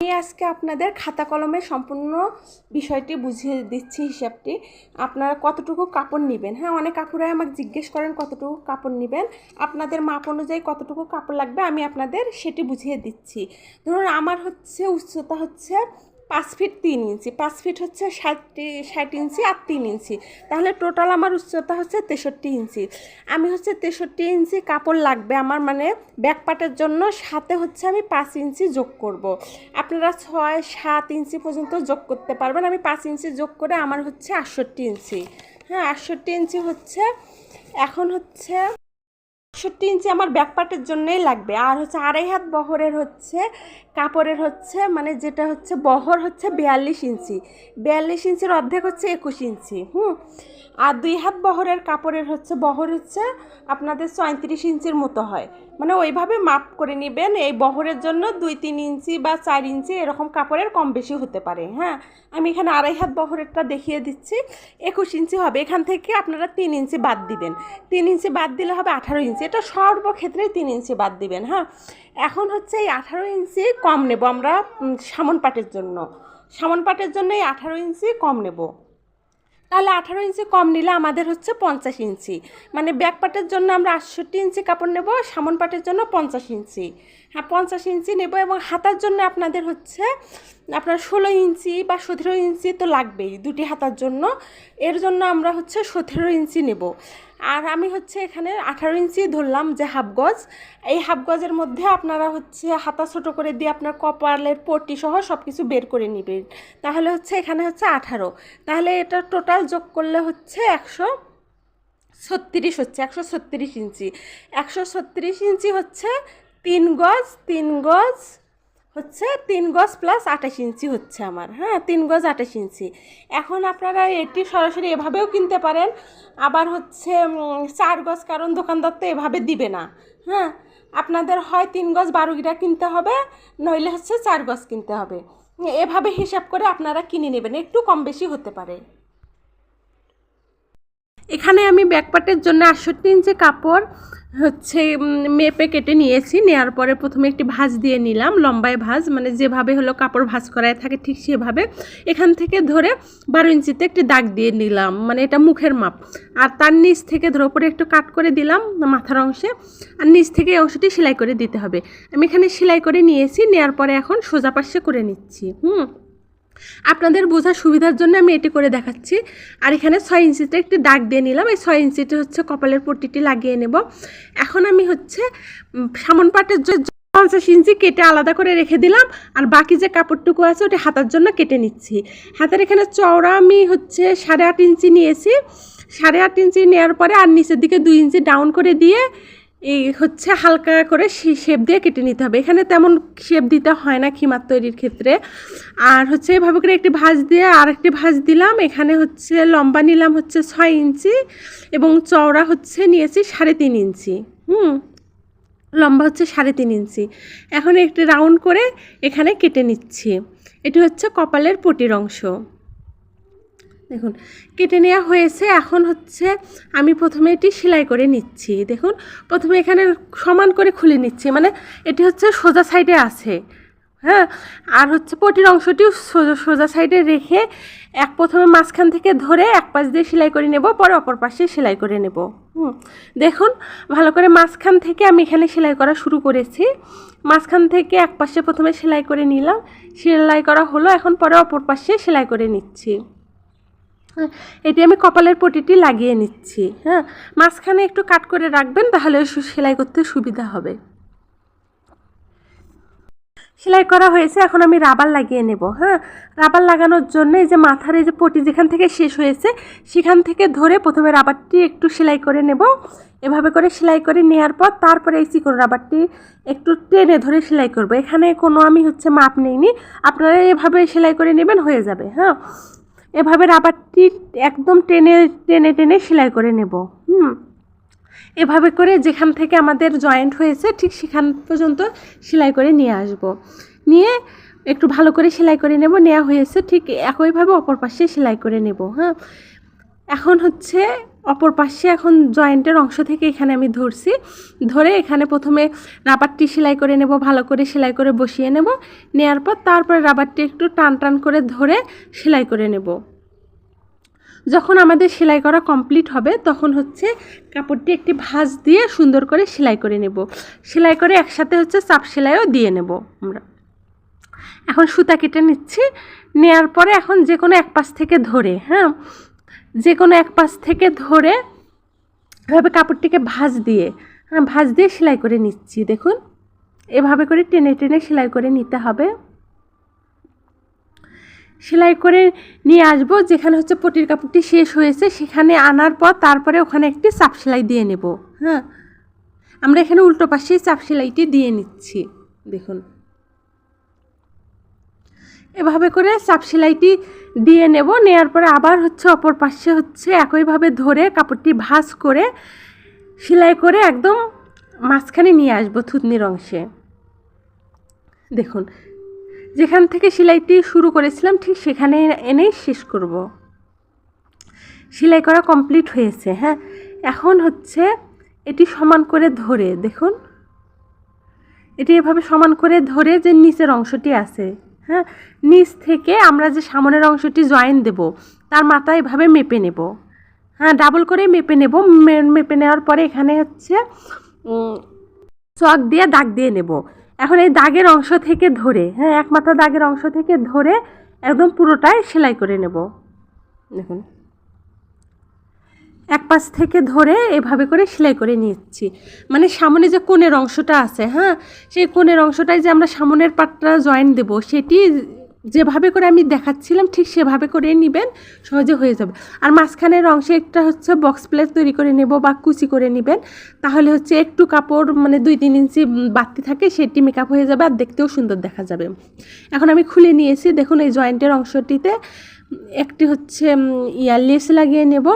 আমি আজকে আপনাদের খাতা কলমের সম্পূর্ণ বিষয়টি বুঝিয়ে দিচ্ছি হিসাবটি। আপনারা কতটুকু কাপড় নেবেন? হ্যাঁ অনেক কাপড়ে আমাকে জিজ্ঞেস করেন কতটুকু কাপড় নেবেন। আপনাদের মাপ অনুযায়ী কতটুকু কাপড় লাগবে আমি আপনাদের সেটি বুঝিয়ে দিচ্ছি। ধরুন, আমার হচ্ছে উচ্চতা হচ্ছে পাঁচ ফিট তিন ইঞ্চি, পাঁচ ফিট হচ্ছে ষাট ষাট ইঞ্চি আর তিন ইঞ্চি। তাহলে টোটাল আমার উচ্চতা হচ্ছে তেষট্টি ইঞ্চি। আমি হচ্ছে তেষট্টি ইঞ্চি কাপড় লাগবে আমার মানে ব্যাক ব্যাকপাটের জন্য সাথে হচ্ছে আমি পাঁচ ইঞ্চি যোগ করব। আপনারা ছয়, সাত ইঞ্চি পর্যন্ত যোগ করতে পারবেন। আমি পাঁচ ইঞ্চি যোগ করে আমার হচ্ছে আটষট্টি ইঞ্চি। হ্যাঁ আটষট্টি ইঞ্চি হচ্ছে, এখন হচ্ছে আটষট্টি ইঞ্চি আমার ব্যাকপার্টের জন্যই লাগবে। আর হচ্ছে আড়াই হাত বহরের হচ্ছে কাপড়ের হচ্ছে মানে যেটা হচ্ছে বহর হচ্ছে বিয়াল্লিশ ইঞ্চি। বিয়াল্লিশ ইঞ্চির অর্ধেক হচ্ছে একুশ ইঞ্চি, হুম? আর দুই হাত বহরের কাপড়ের হচ্ছে বহর হচ্ছে আপনাদের চৈত্রিশ ইঞ্চির মতো হয়। মানে ওইভাবে মাপ করে নেবেন। এই বহরের জন্য দুই তিন ইঞ্চি বা চার ইঞ্চি এরকম কাপড়ের কম বেশি হতে পারে হ্যাঁ? আমি এখানে আড়াই হাত বহরেরটা দেখিয়ে দিচ্ছি। একুশ ইঞ্চি হবে। এখান থেকে আপনারা তিন ইঞ্চি বাদ দিবেন। তিন ইঞ্চি বাদ দিলে হবে আঠারো ইঞ্চি। এটা সর্বক্ষেত্রেই তিন ইঞ্চি বাদ দিবেন হ্যাঁ? এখন হচ্ছে এই আঠারো ইঞ্চি কম নেব আমরা সামন পাটের জন্য। সামন পাটের জন্য এই আঠারো ইঞ্চি কম নেব। তাহলে আঠারো ইঞ্চি কম নিলে আমাদের হচ্ছে পঞ্চাশ ইঞ্চি। মানে ব্যাক পাটের জন্য আমরা আটষট্টি ইঞ্চি কাপড় নেব, সামন পাটের জন্য পঞ্চাশ ইঞ্চি। পঞ্চাশ ইঞ্চি নেব এবং হাতার জন্য আপনাদের হচ্ছে আপনার ষোলো ইঞ্চি বা সতেরো ইঞ্চি তো লাগবেই দুটি হাতার জন্য। এর জন্য আমরা হচ্ছে সতেরো ইঞ্চি নেব। আর আমি হচ্ছে এখানে আঠারো ইঞ্চি ধরলাম যে হাফ গজ। এই হাফ গজের মধ্যে আপনারা হচ্ছে হাতা ছোটো করে দিয়ে আপনার কপালের পট্টি সহ সব কিছু বের করে নেবেন। তাহলে হচ্ছে এখানে হচ্ছে আঠারো। তাহলে এটা টোটাল যোগ করলে হচ্ছে একশো ছত্রিশ হচ্ছে, একশো ছত্রিশ ইঞ্চি। একশো ছত্রিশ ইঞ্চি হচ্ছে তিন গজ তিন গজ হচ্ছে তিন গজ প্লাস আঠাশ ইঞ্চি হচ্ছে আমার। হ্যাঁ তিন গজ আঠাশ ইঞ্চি। এখন আপনারা এটি সরাসরি এভাবেও কিনতে পারেন। আবার হচ্ছে চার গজ কারণ দোকানদার তো এভাবে দিবে না। হ্যাঁ আপনাদের হয় তিন গজ বারো গিরা কিনতে হবে, নইলে হচ্ছে চার গজ কিনতে হবে। এভাবে হিসাব করে আপনারা কিনে নেবেন, একটু কম বেশি হতে পারে। এখানে আমি ব্যাকপার্টের জন্য আটষট্টি ইঞ্চি কাপড় হচ্ছে মেপে কেটে নিয়েছি। নেওয়ার পরে প্রথমে একটি ভাঁজ দিয়ে নিলাম, লম্বায় ভাঁজ। মানে যেভাবে হলো কাপড় ভাঁজ করায় থাকে ঠিক সেভাবে। এখান থেকে ধরে বারো ইঞ্চিতে একটি দাগ দিয়ে নিলাম মানে এটা মুখের মাপ। আর তার নিচ থেকে ধরে উপরে একটু কাট করে দিলাম মাথার অংশে। আর নিচ থেকে এই অংশটি সেলাই করে দিতে হবে। আমি এখানে সেলাই করে নিয়েছি নেওয়ার পরে এখন সোজা পাশে করে নিচ্ছি, হুম? আপনাদের বোঝার সুবিধার জন্য আমি এটি করে দেখাচ্ছি। আর এখানে ছয় ইঞ্চিতে একটি দাগ দিয়ে নিলাম। এই ছয় ইঞ্চিতে হচ্ছে কপালের পট্টিটি লাগিয়ে নেব। এখন আমি হচ্ছে সামন পাটের জন্য পঞ্চাশ ইঞ্চি কেটে আলাদা করে রেখে দিলাম। আর বাকি যে কাপড়টুকু আছে, ওটা হাতার জন্য কেটে নিচ্ছি। হাতের এখানে চওড়া আমি হচ্ছে সাড়ে আট ইঞ্চি নিয়েছি। সাড়ে আট ইঞ্চি নেওয়ার পরে আর নিচের দিকে দুই ইঞ্চি ডাউন করে দিয়ে এই হচ্ছে হালকা করে শেপ দিয়ে কেটে নিতে হবে। এখানে তেমন শেপ দিতে হয় না খিমার তৈরির ক্ষেত্রে। আর হচ্ছে এভাবে করে একটি ভাঁজ দিয়ে আর একটি ভাঁজ দিলাম। এখানে হচ্ছে লম্বা নিলাম হচ্ছে ছয় ইঞ্চি এবং চওড়া হচ্ছে নিয়েছি সাড়ে তিন ইঞ্চি। হুম, লম্বা হচ্ছে সাড়ে তিন ইঞ্চি। এখন একটি রাউন্ড করে এখানে কেটে নিচ্ছি। এটি হচ্ছে কপালের পটির অংশ। দেখুন, কেটে নেওয়া হয়েছে। এখন হচ্ছে আমি প্রথমে এটি সেলাই করে নিচ্ছি। দেখুন, প্রথমে এখানে সমান করে খুলে নিচ্ছি। মানে এটি হচ্ছে সোজা সাইডে আছে। হ্যাঁ? আর হচ্ছে পটির অংশটিও সোজা সোজা সাইডে রেখে এক প্রথমে মাঝখান থেকে ধরে এক পাশ দিয়ে সেলাই করে নেব, পরে অপর পাশে সেলাই করে নেব। হুম। দেখুন, ভালো করে মাঝখান থেকে আমি এখানে সেলাই করা শুরু করেছি। মাঝখান থেকে এক পাশে প্রথমে সেলাই করে নিলাম। সেলাই করা হলো, এখন পরে অপর পাশে সেলাই করে নিচ্ছি। এটি আমি কপালের পটিটি লাগিয়ে নিচ্ছি হ্যাঁ? মাঝখানে একটু কাট করে রাখবেন, তাহলে সেলাই করতে সুবিধা হবে। সেলাই করা হয়েছে, এখন আমি রাবার লাগিয়ে নেব হ্যাঁ? রাবার লাগানোর জন্য এই যে মাথার এই যে পটি যেখান থেকে শেষ হয়েছে, সেখান থেকে ধরে প্রথমে রাবারটি একটু সেলাই করে নেব। এভাবে করে সেলাই করে নেওয়ার পর তারপরে এই চিকন রাবারটি একটু টেনে ধরে সেলাই করব। এখানে কোনো আমি হচ্ছে মাপ নেইনি, আপনারা এভাবে সেলাই করে নেবেন, হয়ে যাবে হ্যাঁ? এভাবে রাবারটি একদম টেনে টেনে টেনে সেলাই করে নেব। হুম। এভাবে করে যেখান থেকে আমাদের জয়েন্ট হয়েছে, ঠিক সেখান পর্যন্ত সেলাই করে নিয়ে আসব। নিয়ে একটু ভালো করে সেলাই করে নেব। নেওয়া হয়েছে ঠিক একইভাবে অপর পাশে সেলাই করে নেব। হ্যাঁ। এখন হচ্ছে অপর পাশে এখন জয়েন্টের অংশ থেকে এখানে আমি ধরছি। ধরে এখানে প্রথমে রাবারটি সেলাই করে নেব, ভালো করে সেলাই করে বসিয়ে নেব। নেওয়ার পর তারপরে রাবারটি একটু টান টান করে ধরে সেলাই করে নেব। যখন আমাদের সেলাই করা কমপ্লিট হবে, তখন হচ্ছে কাপড়টি একটি ভাঁজ দিয়ে সুন্দর করে সেলাই করে নেব। সেলাই করে একসাথে হচ্ছে চাপ সেলাইও দিয়ে নেব আমরা। এখন সুতা কেটে নিচ্ছি। নেয়ার পরে এখন যে কোনো এক পাশ থেকে ধরে হ্যাঁ? যে কোনো এক পাশ থেকে ধরে এভাবে কাপড়টিকে ভাঁজ দিয়ে হ্যাঁ ভাঁজ দিয়ে সেলাই করে নিচ্ছি, দেখুন। এভাবে করে টেনে টেনে সেলাই করে নিতে হবে। সেলাই করে নিয়ে আসব, যেখানে হচ্ছে পটির কাপড়টি শেষ হয়েছে, সেখানে আনার পর তারপরে ওখানে একটি চাপ সেলাই দিয়ে নেব হ্যাঁ। আমরা এখানে উল্টো পাশেই চাপ সেলাইটি দিয়ে নিচ্ছি, দেখুন। এভাবে করে চাপ সেলাইটি দিয়ে নেব। নেওয়ার পরে আবার হচ্ছে অপর পাশে হচ্ছে একইভাবে ধরে কাপড়টি ভাঁজ করে সেলাই করে একদম মাঝখানে নিয়ে আসব থুতনির অংশে। দেখুন, যেখান থেকে সেলাইটি শুরু করেছিলাম ঠিক সেখানে এনেই শেষ করব। সেলাই করা কমপ্লিট হয়েছে হ্যাঁ? এখন হচ্ছে এটি সমান করে ধরে, দেখুন। এটি এভাবে সমান করে ধরে যে নিচের অংশটি আছে। হ্যাঁ নিচ থেকে আমরা যে সামনের অংশটি জয়েন দেব, তার মাথা এভাবে মেপে নেব। হ্যাঁ ডাবল করে মেপে নেব মেপে নেওয়ার পরে এখানে হচ্ছে চক দিয়ে দাগ দিয়ে নেব। এখন এই দাগের অংশ থেকে ধরে হ্যাঁ এক মাথা দাগের অংশ থেকে ধরে একদম পুরোটাই সেলাই করে নেব। দেখুন। এক পাশ থেকে ধরে এভাবে করে সেলাই করে নিচ্ছি। মানে সামনে যে কোণের অংশটা আছে হ্যাঁ? সেই কোণের অংশটায় যে আমরা সামনের পাটটা জয়েন দেব সেটি যেভাবে করে আমি দেখাচ্ছিলাম ঠিক সেভাবে করে নেবেন সহজে হয়ে যাবে। আর মাঝখানের অংশে একটা হচ্ছে বক্স প্লেট তৈরি করে নেব বা কুচি করে নেবেন। তাহলে হচ্ছে একটু কাপড় মানে দুই তিন ইঞ্চি বাড়তি থাকে সেটি মেকআপ হয়ে যাবে আর দেখতেও সুন্দর দেখা যাবে। এখন আমি খুলে নিয়েছি দেখুন এই জয়েন্টের অংশটিতে একটি হচ্ছে উম, ইয়া লেস লাগিয়ে নেব।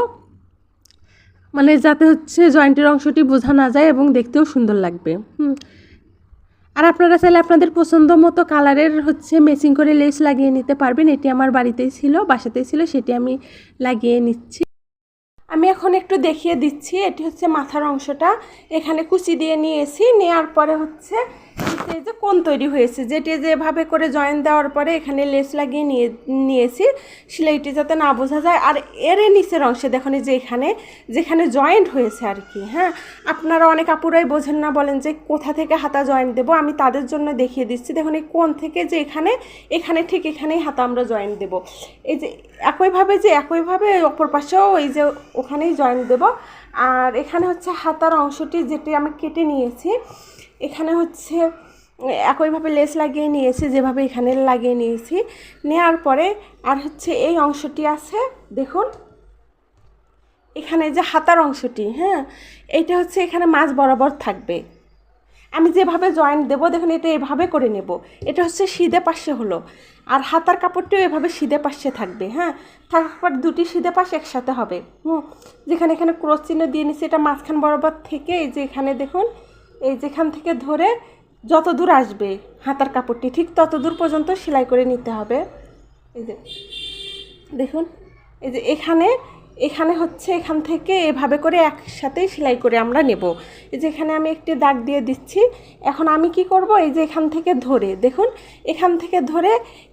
মানে যাতে হচ্ছে জয়েন্টের অংশটি বোঝা না যায় এবং দেখতেও সুন্দর লাগবে। হুম। আর আপনারা চাইলে আপনাদের পছন্দ মতো কালারের হচ্ছে ম্যাচিং করে লেস লাগিয়ে নিতে পারবেন। এটি আমার বাড়িতেই ছিল, বাসাতেই ছিল, সেটি আমি লাগিয়ে নিচ্ছি। আমি এখন একটু দেখিয়ে দিচ্ছি, এটি হচ্ছে মাথার অংশটা। এখানে কুচি দিয়ে নিয়েছি নেওয়ার পরে হচ্ছে এই যে কোন তৈরি হয়েছে, যেটি যেভাবে করে জয়েন দেওয়ার পরে এখানে লেস লাগিয়ে নিয়ে, নিয়েছি, সেলাইটি যাতে না বোঝা যায়। আর এর নিচের অংশে দেখুন যে এখানে, যেখানে জয়েন্ট হয়েছে আর কি হ্যাঁ? আপনারা অনেক আপুরাই বোঝেন না, বলেন যে কোথা থেকে হাতা জয়েন্ট দেবো, আমি তাদের জন্য দেখিয়ে দিচ্ছি। দেখুন এই কোন থেকে যে এখানে এখানে ঠিক এখানেই হাতা আমরা জয়েন্ট দেবো। এই যে একইভাবে যে একইভাবে অপর পাশেও এই যে ওখানেই জয়েন্ট দেবো। আর এখানে হচ্ছে হাতার অংশটি যেটি আমি কেটে নিয়েছি, এখানে হচ্ছে একইভাবে লেস লাগিয়ে নিয়েছি, যেভাবে এখানে লাগিয়ে নিয়েছি। নেওয়ার পরে আর হচ্ছে এই অংশটি আছে, দেখুন। এখানে যে হাতার অংশটি হ্যাঁ এটা হচ্ছে এখানে মাছ বরাবর থাকবে। আমি যেভাবে জয়েন্ট দেবো, দেখুন, এটা এভাবে করে নেব। এটা হচ্ছে সিধে পাশে হলো। আর হাতার কাপড়টিও এভাবে সিধে পাশে থাকবে হ্যাঁ। থাকার পর দুটি সিধে পাশ একসাথে হবে, হুম। যেখানে এখানে ক্রস চিহ্ন দিয়ে নিচ্ছি, এটা মাঝখান বরাবর থেকে, এই যে এখানে দেখুন, এই যেখান থেকে ধরে যত দূর আসবে, হাতার কাপড়টি ঠিক তত দূর পর্যন্ত সেলাই করে নিতে হবে। এই যে, দেখুন, এই যে এখানে এখানে হচ্ছে এখান থেকে এভাবে করে একসাথেই সেলাই করে আমরা নেব। এই যে এখানে আমি একটি দাগ দিয়ে দিচ্ছি। এখন আমি কি করব? এই যে এখান থেকে ধরে, দেখুন, এখান থেকে ধরে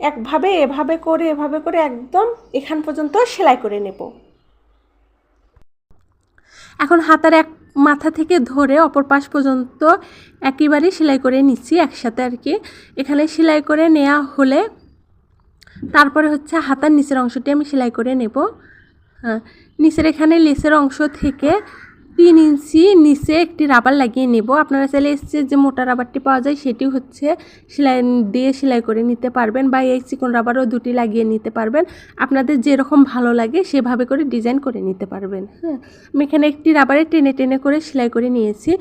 একভাবে, এভাবে করে এভাবে করে একদম এখান পর্যন্ত সেলাই করে নেব। এখন হাতার এক মাথা থেকে ধরে অপর পাশ পর্যন্ত একেবারে সেলাই করে নিচ্ছি একসাথে আর কি। এখানে সেলাই করে নেওয়া হলে তারপরে হচ্ছে হাতার নিচের অংশটি আমি সেলাই করে নেব। হ্যাঁ নিচের এখানে লেসের অংশ থেকে তিন ইঞ্চি নিচে একটি রাবার লাগিয়ে নেব। আপনারা চাইলে এসছে যে মোটা রাবারটি পাওয়া যায়, সেটি হচ্ছে সেলাই দিয়ে সেলাই করে নিতে পারবেন বা এই চিকন রাবারও দুটি লাগিয়ে নিতে পারবেন। আপনাদের যেরকম ভালো লাগে সেভাবে করে ডিজাইন করে নিতে পারবেন। হ্যাঁ আমি এখানে একটি রাবারে টেনে টেনে করে সেলাই করে নিয়েছি।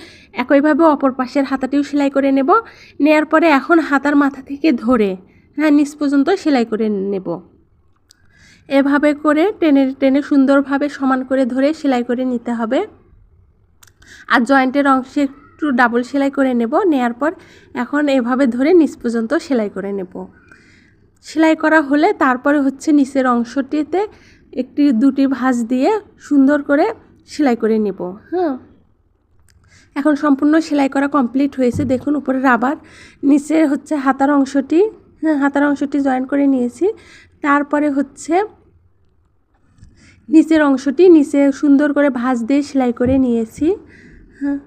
একইভাবে অপর পাশের হাতাটিও সেলাই করে নেব। নেয়ার পরে এখন হাতার মাথা থেকে ধরে হ্যাঁ নিচ পর্যন্ত সেলাই করে নেব। এভাবে করে টেনে টেনে সুন্দরভাবে সমান করে ধরে সেলাই করে নিতে হবে। আর জয়েন্টের অংশে একটু ডাবল সেলাই করে নেব, নেয়ার পর এখন এভাবে ধরে নিচ পর্যন্ত সেলাই করে নেব। সেলাই করা হলে তারপরে হচ্ছে নিচের অংশটিতে একটি দুটি ভাঁজ দিয়ে সুন্দর করে সেলাই করে নেব হ্যাঁ। এখন সম্পূর্ণ সেলাই করা কমপ্লিট হয়েছে, দেখুন উপরে রাবার নিচে হচ্ছে হাতার অংশটি হ্যাঁ হাতার অংশটি জয়েন করে নিয়েছি। তারপরে হচ্ছে নিচের অংশটি নিচে সুন্দর করে ভাঁজ দিয়ে সেলাই করে নিয়েছি। হ্যাঁ